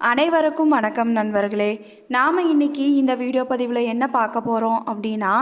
அனைவருக்கும் வணக்கம் நண்பர்களே. நாம் இன்னைக்கு இந்த வீடியோ பதிவில் என்ன பார்க்க போகிறோம் அப்படின்னா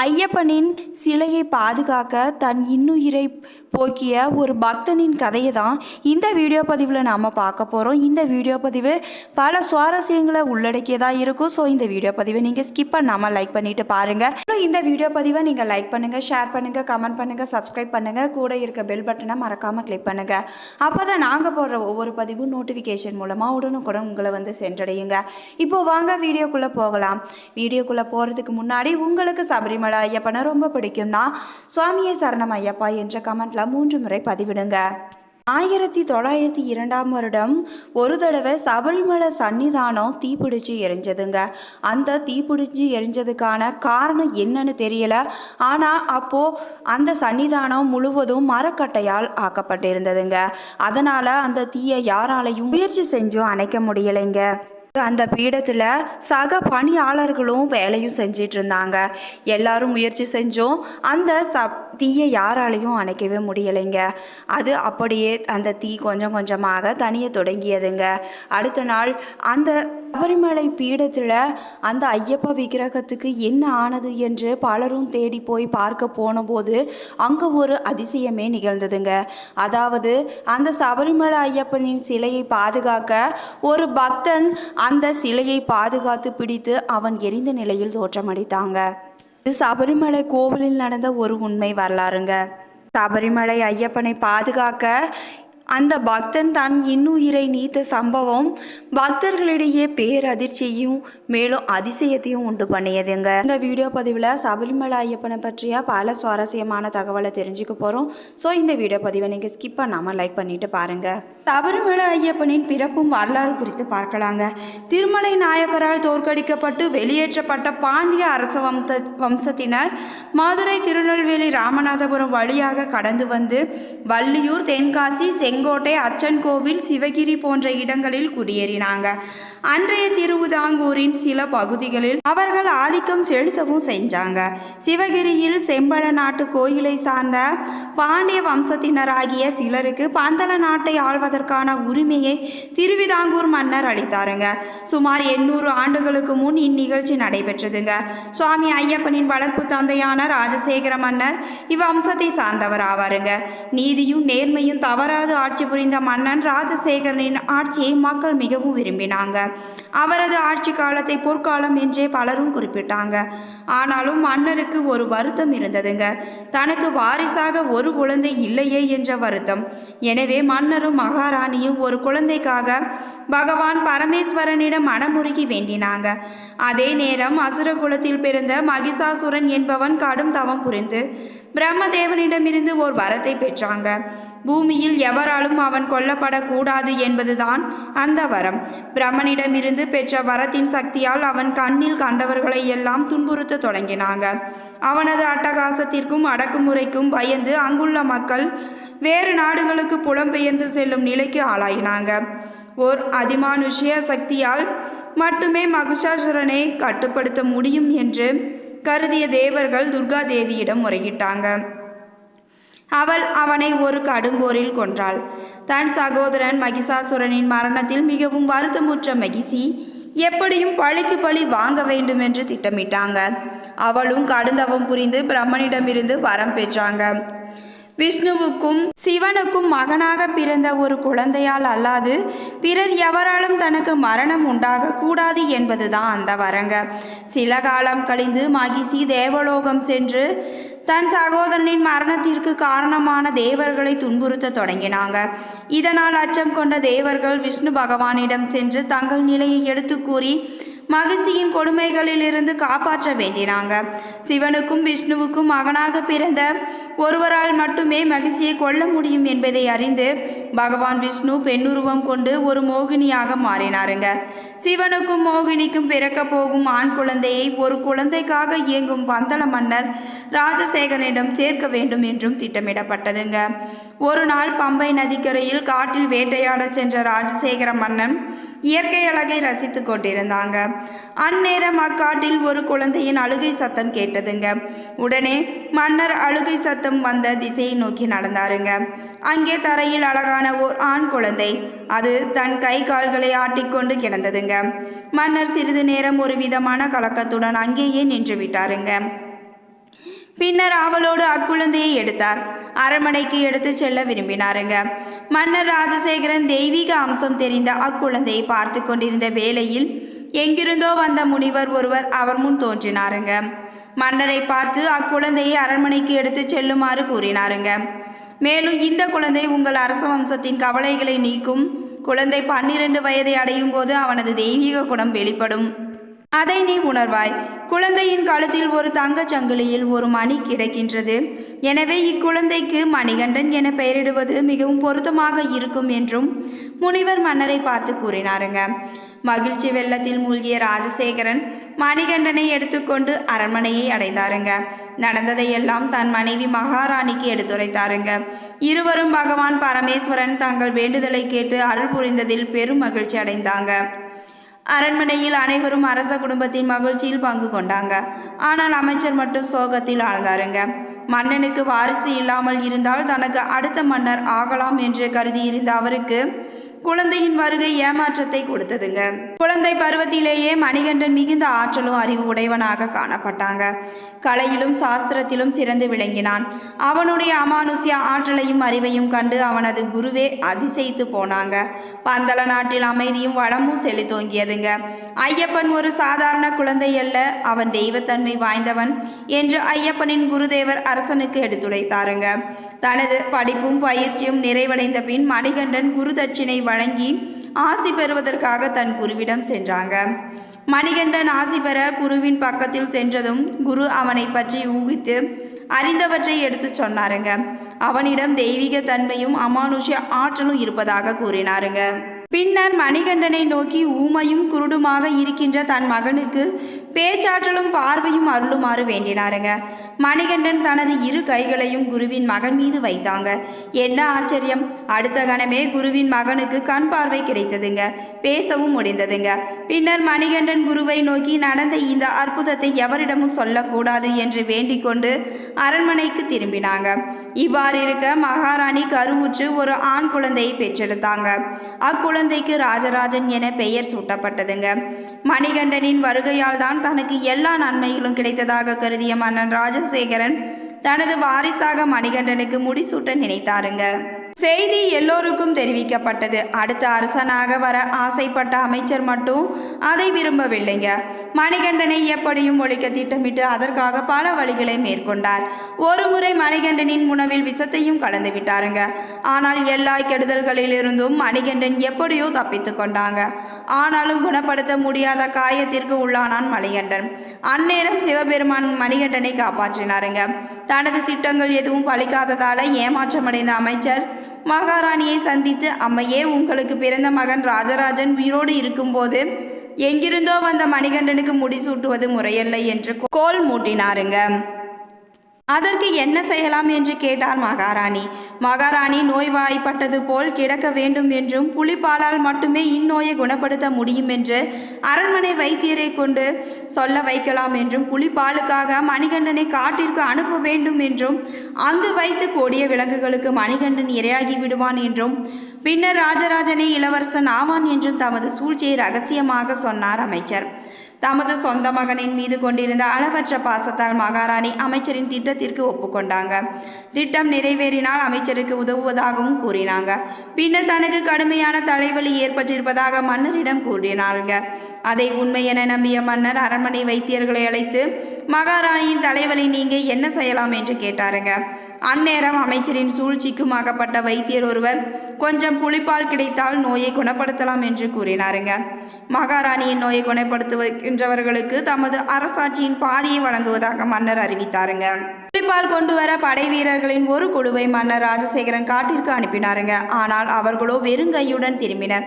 ஐயப்பனின் சிலையை பாதுகாக்க தன் இன்னுயிரை போக்கிய ஒரு பக்தனின் கதையை தான் இந்த வீடியோ பதிவில் நாம் பார்க்க போகிறோம் இந்த வீடியோ பதிவு பல சுவாரஸ்யங்களை உள்ளடக்கியதாக இருக்கும். ஸோ இந்த வீடியோ பதிவை நீங்கள் ஸ்கிப் பண்ணாமல் லைக் பண்ணிவிட்டு பாருங்கள் இந்த வீடியோ பதிவை நீங்கள் லைக் பண்ணுங்கள் ஷேர் பண்ணுங்கள் கமெண்ட் பண்ணுங்கள் சப்ஸ்கிரைப் பண்ணுங்கள் கூட இருக்க பெல் பட்டனை மறக்காமல் கிளிக் பண்ணுங்கள் அப்போ தான் நாங்கள் போடுற ஒவ்வொரு பதிவும் நோட்டிஃபிகேஷன் மூலமாக உடனுக்குடன் உங்களை வந்து சென்றடையுங்க. இப்போ வாங்க வீடியோக்குள்ளே போகலாம். வீடியோக்குள்ளே போகிறதுக்கு முன்னாடி உங்களுக்கு சபரிமலை ஐயப்பனை ரொம்ப பிடிக்கும்னா சுவாமியே சரணம் ஐயப்பா என்ற கமெண்ட்டில் மூன்று முறை பதிவிடுங்க. ஆயிரத்தி தொள்ளாயிரத்தி இரண்டாம் வருடம் ஒரு தடவை சபரிமலை சன்னிதானம் தீப்பிடிச்சு எரிஞ்சதுங்க. அந்த தீப்பிடிச்சு எரிஞ்சதுக்கான காரணம் என்னன்னு தெரியல. ஆனால் அப்போது அந்த சன்னிதானம் முழுவதும் மரக்கட்டையால் ஆக்கப்பட்டிருந்ததுங்க. அதனால் அந்த தீயை யாராலையும் முயற்சி செஞ்சும் அணைக்க முடியலைங்க. அந்த பீடத்தில் சக பணியாளர்களும் வேலையும் செஞ்சிட்டு இருந்தாங்க. எல்லாரும் முயற்சி செஞ்சோம் அந்த சப் தீயை யாராலையும் அணைக்கவே முடியலைங்க. அது அப்படியே அந்த தீ கொஞ்சம் கொஞ்சமாக தனிய தொடங்கியதுங்க. அடுத்த நாள் அந்த சபரிமலை பீடத்தில் அந்த ஐயப்ப விக்கிரகத்துக்கு என்ன ஆனது என்று பலரும் தேடி போய் பார்க்க போனபோது அங்கே ஒரு அதிசயமே நிகழ்ந்ததுங்க. அதாவது அந்த சபரிமலை ஐயப்பனின் சிலையை பாதுகாக்க ஒரு பக்தன் அந்த சிலையை பாதுகாத்து பிடித்து அவன் எரிந்த நிலையில் தோற்றமளித்தாங்க. இது சபரிமலை கோவிலில் நடந்த ஒரு உண்மை வரலாறுங்க. சபரிமலை ஐயப்பனை பாதுகாக்க அந்த பக்தன் தான் இன்னுயிரை நீத்த சம்பவம். பக்தர்களிடையே பேரதிர்ச்சியும் மேலும் அதிசயத்தையும் உண்டு பண்ணியதுங்க. இந்த வீடியோ பதிவில் சபரிமலை ஐயப்பனை பற்றிய பல சுவாரஸ்யமான தகவலை தெரிஞ்சுக்க போகிறோம் ஸோ இந்த வீடியோ பதிவை நீங்கள் ஸ்கிப் பண்ணாமல் லைக் பண்ணிட்டு பாருங்கள் சபரிமலை ஐயப்பனின் பிறப்பும் வரலாறு குறித்து பார்க்கலாங்க. திருமலை நாயக்கரால் தோற்கடிக்கப்பட்டு வெளியேற்றப்பட்ட பாண்டிய அரச வம்ச வம்சத்தினர் மதுரை திருநெல்வேலி ராமநாதபுரம் வழியாக கடந்து வந்து வள்ளியூர் தென்காசி செங்கோட்டை அச்சன் கோவில் சிவகிரி போன்ற இடங்களில் குடியேறினாங்க. அன்றைய திருவிதாங்கூரின் சில பகுதிகளில் அவர்கள் ஆதிக்கம் செலுத்தவும் செஞ்சாங்க. சிவகிரியில் செம்பழ நாட்டு கோயிலை சார்ந்த பாண்டிய வம்சத்தினராகிய சிலருக்கு பந்தள நாட்டை ஆள்வதற்கான உரிமையை திருவிதாங்கூர் மன்னர் அளித்தாருங்க. சுமார் எண்ணூறு ஆண்டுகளுக்கு முன் இந்நிகழ்ச்சி நடைபெற்றதுங்க. சுவாமி ஐயப்பனின் வளர்ப்பு தந்தையான ராஜசேகர மன்னர் இவ்வம்சத்தை சார்ந்தவர் ஆவாருங்க. நீதியும் நேர்மையும் தவறாது ஆட்சி புரிந்த மன்னன் ராஜசேகரனின் ஆட்சியை மக்கள் மிகவும் விரும்பினாங்க. அவரது ஆட்சி காலத்தை பொற்காலம் என்றே பலரும் குறிப்பிட்டாங்க. ஆனாலும் மன்னருக்கு ஒரு வருத்தம் இருந்ததுங்க. தனக்கு வாரிசாக ஒரு குழந்தை இல்லையே என்ற வருத்தம். எனவே மன்னரும் மகாராணியும் ஒரு குழந்தைக்காக பகவான் பரமேஸ்வரனிடம் மனமுருகி வேண்டினாங்க. அதே நேரம் அசுர குலத்தில் பிறந்த மகிஷாசுரன் என்பவன் கடும் தவம் புரிந்து பிரம்மதேவனிடமிருந்து ஓர் வரத்தை பெற்றாங்க. பூமியில் எவராலும் அவன் கொல்லப்படக்கூடாது என்பதுதான் அந்த வரம். பிரம்மனிடமிருந்து பெற்ற வரத்தின் சக்தியால் அவன் கண்ணில் கண்டவர்களை எல்லாம் துன்புறுத்த தொடங்கினாங்க. அவனது அட்டகாசத்திற்கும் அடக்குமுறைக்கும் பயந்து அங்குள்ள மக்கள் வேறு நாடுகளுக்கு புலம்பெயர்ந்து செல்லும் நிலைக்கு ஆளாயினாங்க. ஓர் அதிமானுஷ்ய சக்தியால் மட்டுமே மகிஷாசுரனை கட்டுப்படுத்த முடியும் என்று கருதிய தேவர்கள் துர்கா தேவியிடம் முறையிட்டாங்க. அவள் அவனை ஒரு கடும்போரில் கொன்றாள். தன் சகோதரன் மகிஷாசுரனின் மரணத்தில் மிகவும் வருத்தமுற்ற மகிஷி எப்படியும் பழிக்கு பழி வாங்க வேண்டும் என்று திட்டமிட்டாங்க. அவளும் கடுந்தவம் புரிந்து பிரம்மனிடமிருந்து வரம் பெற்றாங்க. விஷ்ணுவுக்கும் சிவனுக்கும் மகனாக பிறந்த ஒரு குழந்தையால் அல்லாது பிறர் எவராலும் தனக்கு மரணம் உண்டாக கூடாது என்பதுதான் அந்த வரங்க. சில காலம் கழிந்து மகிஷி தேவலோகம் சென்று தன் சகோதரனின் மரணத்திற்கு காரணமான தேவர்களை துன்புறுத்த தொடங்கினாங்க. இதனால் அச்சம் கொண்ட தேவர்கள் விஷ்ணு பகவானிடம் சென்று தங்கள் நிலையை எடுத்து கூறி மகிழ்ச்சியின் கொடுமைகளிலிருந்து காப்பாற்ற வேண்டினாங்க. சிவனுக்கும் விஷ்ணுவுக்கும் மகனாக பிறந்த ஒருவரால் மட்டுமே மகிழ்ச்சியை கொல்ல முடியும் என்பதை அறிந்து பகவான் விஷ்ணு பெண்ணுருவம் கொண்டு ஒரு மோகினியாக மாறினாருங்க. சிவனுக்கும் மோகினிக்கும் பிறக்க போகும் ஆண் குழந்தையை ஒரு குழந்தைக்காக இயங்கும் பந்தள மன்னர் ராஜசேகரனிடம் சேர்க்க வேண்டும் என்றும் திட்டமிடப்பட்டதுங்க. ஒரு நாள் பம்பை நதிக்கரையில் காட்டில் வேட்டையாடச் சென்ற ராஜசேகர மன்னன் இயற்கை அழகை ரசித்து கொண்டிருந்தாங்க. அந்நேரம் அக்காட்டில் ஒரு குழந்தையின் அழுகை சத்தம் கேட்டதுங்க. உடனே மன்னர் அழுகை சத்தம் வந்த திசையை நோக்கி நடந்தாருங்க. அங்கே தரையில் அழகான ஓர் ஆண் குழந்தை. அது தன் கை கால்களை ஆட்டிக்கொண்டு கிடந்ததுங்க. மன்னர் சிறிது நேரம் ஒரு விதமான கலக்கத்துடன் அங்கேயே நின்று விட்டாருங்க. பின்னர் அவளோடு அக்குழந்தையை எடுத்தார். அரண்மனைக்கு எடுத்துச் செல்ல விரும்பினாருங்க. மன்னர் ராஜசேகரன் தெய்வீக அம்சம் தெரிந்த அக்குழந்தையை பார்த்து கொண்டிருந்த வேளையில் எங்கிருந்தோ வந்த முனிவர் ஒருவர் அவர் முன் தோன்றினாருங்க. மன்னரை பார்த்து அக்குழந்தையை அரண்மனைக்கு எடுத்து செல்லுமாறு கூறினாருங்க. மேலும் இந்த குழந்தை உங்கள் அரச வம்சத்தின் கவலைகளை நீக்கும். குழந்தை பன்னிரண்டு வயதை அடையும் போது அவனது தெய்வீக குணம் வெளிப்படும். அதை நீ உணர்வாய். குழந்தையின் கழுத்தில் ஒரு தங்கச் சங்கிலியில் ஒரு மணி கிடைக்கின்றது. எனவே இக்குழந்தைக்கு மணிகண்டன் என பெயரிடுவது மிகவும் பொருத்தமாக இருக்கும் என்றும் முனிவர் மன்னரை பார்த்து கூறினாருங்க. மகிழ்ச்சி வெள்ளத்தில் மூழ்கிய ராஜசேகரன் மணிகண்டனை எடுத்துக்கொண்டு அரண்மனையை அடைந்தாருங்க. நடந்ததையெல்லாம் தன் மனைவி மகாராணிக்கு எடுத்துரைத்தாருங்க. இருவரும் பகவான் பரமேஸ்வரன் தங்கள் வேண்டுதலை கேட்டு அருள் புரிந்ததில் பெரும் மகிழ்ச்சி அடைந்தாங்க. அரண்மனையில் அனைவரும் அரச குடும்பத்தின் மகிழ்ச்சியில் பங்கு கொண்டாங்க. ஆனால் அமைச்சர் மட்டும் சோகத்தில் ஆழ்ந்தாருங்க. மன்னனுக்கு வாரிசு இல்லாமல் இருந்தால் தனக்கு அடுத்த மன்னர் ஆகலாம் என்று கருதியிருந்த அவருக்கு குழந்தையின் வருகை ஏமாற்றத்தை கொடுத்ததுங்க. குழந்தை பருவத்திலேயே மணிகண்டன் மிகுந்த ஆற்றலும் அறிவு உடையவனாக காணப்பட்டாங்க. கலையிலும் சாஸ்திரத்திலும் சிறந்து விளங்கினான். அவனுடைய அமானுஷ்ய ஆற்றலையும் அறிவையும் கண்டு அவனது குருவே அதிசயித்து போனாங்க. பந்தள நாட்டில் அமைதியும் வளமும் செழித்தோங்கியதுங்க. ஐயப்பன் ஒரு சாதாரண குழந்தை அல்ல. அவன் தெய்வத்தன்மை வாய்ந்தவன் என்று ஐயப்பனின் குருதேவர் அரசனுக்கு எடுத்துரைத்தாருங்க. தனது படிப்பும் பயிற்சியும் நிறைவடைந்த பின் மணிகண்டன் குரு தட்சிணை வழங்கி ஆசி பெறுவதற்காக தன் குருவிடம் சென்றாங்க. மணிகண்டன் ஆசி பெற குருவின் பக்கத்தில் சென்றதும் குரு அவனை பற்றி ஊகித்து அறிந்தவற்றை எடுத்துச் சொன்னாருங்க. அவனிடம் தெய்வீக தன்மையும் அமானுஷ்ய ஆற்றலும் இருப்பதாக கூறினாருங்க. பின்னர் மணிகண்டனை நோக்கி ஊமையும் குருடுமாக இருக்கின்ற தன் மகனுக்கு பேச்சாற்றலும் பார்வையும் அருளுமாறு வேண்டினாருங்க. மணிகண்டன் தனது இரு கைகளையும் குருவின் மகன் மீது வைத்தாங்க. என்ன ஆச்சரியம்? அடுத்த கணமே குருவின் மகனுக்கு கண் பார்வை கிடைத்ததுங்க. பேசவும் முடிந்ததுங்க. பின்னர் மணிகண்டன் குருவை நோக்கி நடந்த இந்த அற்புதத்தை எவரிடமும் சொல்லக்கூடாது என்று வேண்டிக் கொண்டு அரண்மனைக்கு திரும்பினாங்க. இவ்வாறு இருக்க மகாராணி கருவுற்று ஒரு ஆண் குழந்தையை பெற்றெடுத்தாங்க. அக்குழந்தைக்கு ராஜராஜன் என பெயர் சூட்டப்பட்டதுங்க. மணிகண்டனின் வருகையால் தான் தனக்கு எல்லா நன்மைகளும் கிடைத்ததாக கருதிய மன்னன் ராஜசேகரன் தனது வாரிசாக மணிகண்டனுக்கு முடிசூட்ட நினைத்தாருங்க. செய்தி எல்லோருக்கும் தெரிவிக்கப்பட்டது. அடுத்த அரசனாக வர ஆசைப்பட்ட அமைச்சர் மட்டும் அதை விரும்பவில்லைங்க. மணிகண்டனை எப்படியும் ஒழிக்க திட்டமிட்டு அதற்காக பல வழிகளை மேற்கொண்டார். ஒருமுறை மணிகண்டனின் உணவில் விஷத்தையும் கலந்து விட்டாருங்க. ஆனால் எல்லா கெடுதல்களிலிருந்தும் மணிகண்டன் எப்படியோ தப்பித்து கொண்டாங்க. ஆனாலும் குணப்படுத்த முடியாத காயத்திற்கு உள்ளானான் மணிகண்டன். அந்நேரம் சிவபெருமான் மணிகண்டனை காப்பாற்றினாருங்க. தனது திட்டங்கள் எதுவும் பலிக்காததால ஏமாற்றமடைந்த அமைச்சர் மகாராணியை சந்தித்து அம்மையே உங்களுக்கு பிறந்த மகன் ராஜராஜன் உயிரோடு இருக்கும்போது எங்கிருந்தோ வந்த மணிகண்டனுக்கு முடிசூட்டுவது முறையல்ல என்று கோல் மூட்டினாருங்க. அதற்கு என்ன செய்யலாம் என்று கேட்டார் மகாராணி. மகாராணி நோய்வாய்ப்பட்டது போல் கிடக்க வேண்டும் என்றும் புலிப்பாலால் மட்டுமே இந்நோயை குணப்படுத்த முடியும் என்று அரண்மனை வைத்தியரை கொண்டு சொல்ல வைக்கலாம் என்றும் புலிப்பாலுக்காக மணிகண்டனை காட்டிற்கு அனுப்ப வேண்டும் என்றும் அங்கு வைத்து கொடிய விலங்குகளுக்கு மணிகண்டன் இரையாகி விடுவான் என்றும் பின்னர் ராஜராஜனே இளவரசன் ஆவான் என்றும் தமது சூழ்ச்சியை ரகசியமாக சொன்னார் அமைச்சர். தமது சொந்த மகனின் மீது கொண்டிருந்த அளவற்ற பாசத்தால் மகாராணி அமைச்சரின் திட்டத்திற்கு ஒப்புக்கொண்டாங்க. திட்டம் நிறைவேறினால் அமைச்சருக்கு உதவுவதாகவும் கூறினாங்க. பின்னர் தனக்கு கடுமையான தலைவலி ஏற்பட்டிருப்பதாக மன்னரிடம் கூறினாங்க அதை உண்மை என நம்பிய மன்னர் அரண்மனை வைத்தியர்களை அழைத்து மகாராணியின் தலைவலி நீங்க என்ன செய்யலாம்? என்று கேட்டாருங்க. அந்நேரம் அமைச்சரின் சூழ்ச்சிக்கும் ஆகப்பட்ட வைத்தியர் ஒருவர் கொஞ்சம் புளிப்பால் கிடைத்தால் நோயை குணப்படுத்தலாம் என்று கூறினாருங்க. மகாராணியின் நோயை குணப்படுத்துகின்றவர்களுக்கு தமது அரசாட்சியின் பாதியை வழங்குவதாக மன்னர் அறிவித்தாருங்க. புலிப்பால் கொண்டு வர படை வீரர்களின் ஒரு குழுவை மன்னர் ராஜசேகரன் காட்டிற்கு அனுப்பினாருங்க. ஆனால் அவர்களோ வெறுங்கையுடன் திரும்பினர்.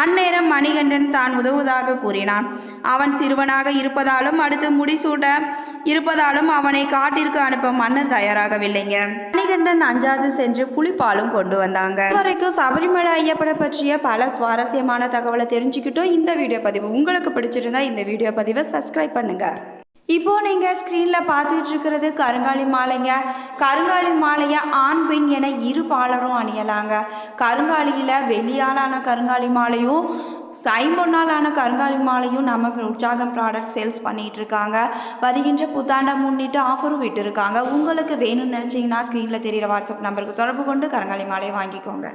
அந்நேரம் மணிகண்டன் தான் உதவுவதாக கூறினான். அவன் சிறுவனாக இருப்பதாலும் அடுத்து முடிசூட்ட இருப்பதாலும் அவனை காட்டிற்கு அனுப்ப மன்னர் தயாராகவில்லைங்க. மணிகண்டன் அஞ்சாது சென்று புலிப்பாலும் கொண்டு வந்தாங்க. இதுவரைக்கும் சபரிமலை ஐயப்பனை பற்றிய பல சுவாரஸ்யமான தகவலை தெரிஞ்சுக்கிட்டோம். இந்த வீடியோ பதிவு உங்களுக்கு பிடிச்சிருந்தா இந்த வீடியோ பதிவை சப்ஸ்கிரைப் பண்ணுங்கள் இப்போ நீங்கள் ஸ்க்ரீனில் பார்த்துட்டு இருக்கிறது கருங்காலி மாலைங்க. கருங்காலி மாலையை ஆண் பெண் என இரு பாலரும் அணியலாங்க. கருங்காலியில் வெள்ளியாலான கருங்காலி மாலையும் சைம்பொன்னாலான கருங்காலி மாலையும் நம்ம உற்சாகம் ப்ராடக்ட் சேல்ஸ் பண்ணிட்டு இருக்காங்க வருகின்ற புத்தாண்டை முன்னிட்டு ஆஃபரும் விட்டுருக்காங்க. உங்களுக்கு வேணும்னு நினச்சிங்கன்னா ஸ்க்ரீனில் தெரியிற வாட்ஸ்அப் நம்பருக்கு தொடர்பு கொண்டு கருங்காலி மாலையை வாங்கிக்கோங்க.